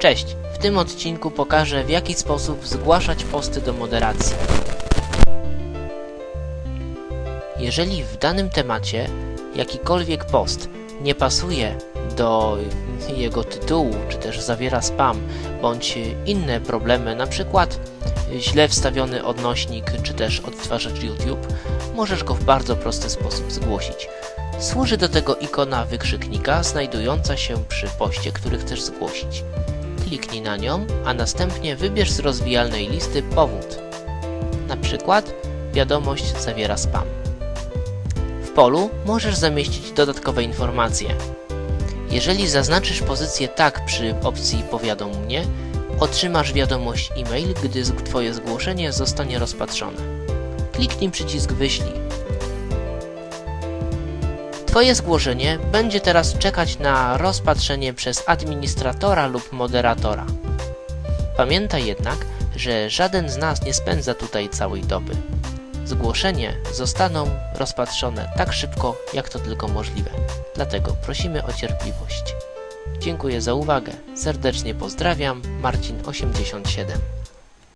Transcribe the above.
Cześć! W tym odcinku pokażę w jaki sposób zgłaszać posty do moderacji. Jeżeli w danym temacie jakikolwiek post nie pasuje do jego tytułu, czy też zawiera spam, bądź inne problemy, na przykład źle wstawiony odnośnik, czy też odtwarzacz YouTube, możesz go w bardzo prosty sposób zgłosić. Służy do tego ikona wykrzyknika znajdująca się przy poście, który chcesz zgłosić. Kliknij na nią, a następnie wybierz z rozwijalnej listy powód. Na przykład wiadomość zawiera spam. W polu możesz zamieścić dodatkowe informacje. Jeżeli zaznaczysz pozycję tak przy opcji powiadom mnie, otrzymasz wiadomość e-mail, gdy Twoje zgłoszenie zostanie rozpatrzone. Kliknij przycisk wyślij. Twoje zgłoszenie będzie teraz czekać na rozpatrzenie przez administratora lub moderatora. Pamiętaj jednak, że żaden z nas nie spędza tutaj całej doby. Zgłoszenie zostaną rozpatrzone tak szybko, jak to tylko możliwe. Dlatego prosimy o cierpliwość. Dziękuję za uwagę. Serdecznie pozdrawiam. Marcin 87